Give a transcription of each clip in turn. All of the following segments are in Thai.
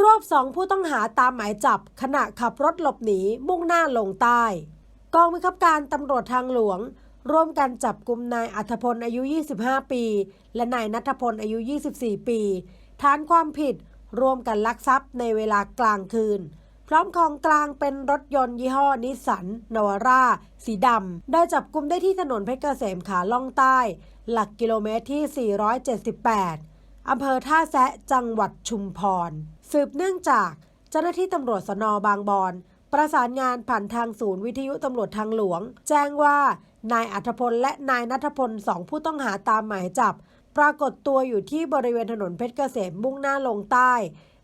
รวบสองผู้ต้องหาตามหมายจับ ขณะขับรถหลบหนีมุ่งหน้าลงใต้ กองบังคับการตำรวจทางหลวง ร่วมกันจับกลุ่มนายอัธพลอายุ 25 ปี และนายนัทพลอายุ 24 ปี ฐานความผิดร่วมกันลักทรัพย์ในเวลากลางคืน พร้อมของกลางเป็นรถยนต์ยี่ห้อนิสสันนวาร่า สีดำ ได้จับกลุ่มได้ที่ถนนเพชรเกษมขาล่องใต้ หลักกิโลเมตรที่ 478 อำเภอท่าแซะจังหวัดชุมพร สืบเนื่องจากเจ้าหน้าที่ตำรวจสนบางบอน ประสานงานผ่านทางศูนย์วิทยุตำรวจทางหลวง แจ้งว่านายอัธพลและนายนัทพลสองผู้ต้องหาตามหมายจับ ปรากฏตัวอยู่ที่บริเวณถนนเพชรเกษมมุ่งหน้าลงใต้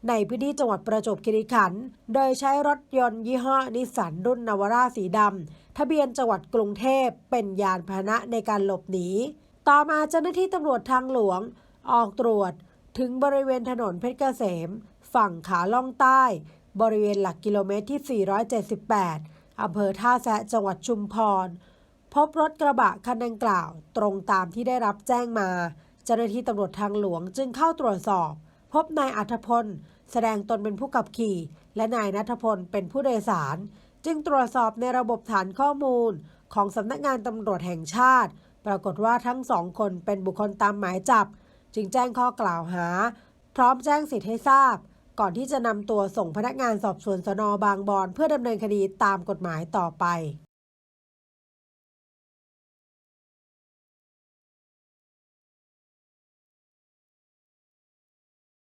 ในพื้นที่จังหวัดประจวบคีรีขันธ์โดยใช้รถยนต์ยี่ห้อนิสสันรุ่นนาวาร่าสีดำทะเบียนจังหวัดกรุงเทพเป็นยานพาหนะในการหลบหนีต่อมาเจ้าหน้าที่ตำรวจทางหลวง ออกตรวจถึงบริเวณถนนเพชรเกษม ฝั่งขาล่องใต้ บริเวณหลักกิโลเมตรที่ 478 อำเภอท่าแซะจังหวัดชุมพร พบรถกระบะคันดังกล่าวตรงตามที่ได้รับแจ้งมา เจ้าหน้าที่ตำรวจทางหลวงจึงเข้าตรวจสอบ พบนายอัธพล แสดงตนเป็นผู้ขับขี่ และนายนัทพลเป็นผู้โดยสาร จึงตรวจสอบในระบบฐานข้อมูลของสำนักงานตำรวจแห่งชาติ ปรากฏว่าทั้งสองคนเป็นบุคคลตามหมายจับ จึงแจ้งข้อกล่าวหา พร้อมแจ้งสิทธิ์ให้ทราบ ก่อนที่จะนำตัวส่งพนักงานสอบสวนสนบางบอนเพื่อดำเนินคดีตามกฎหมายต่อไป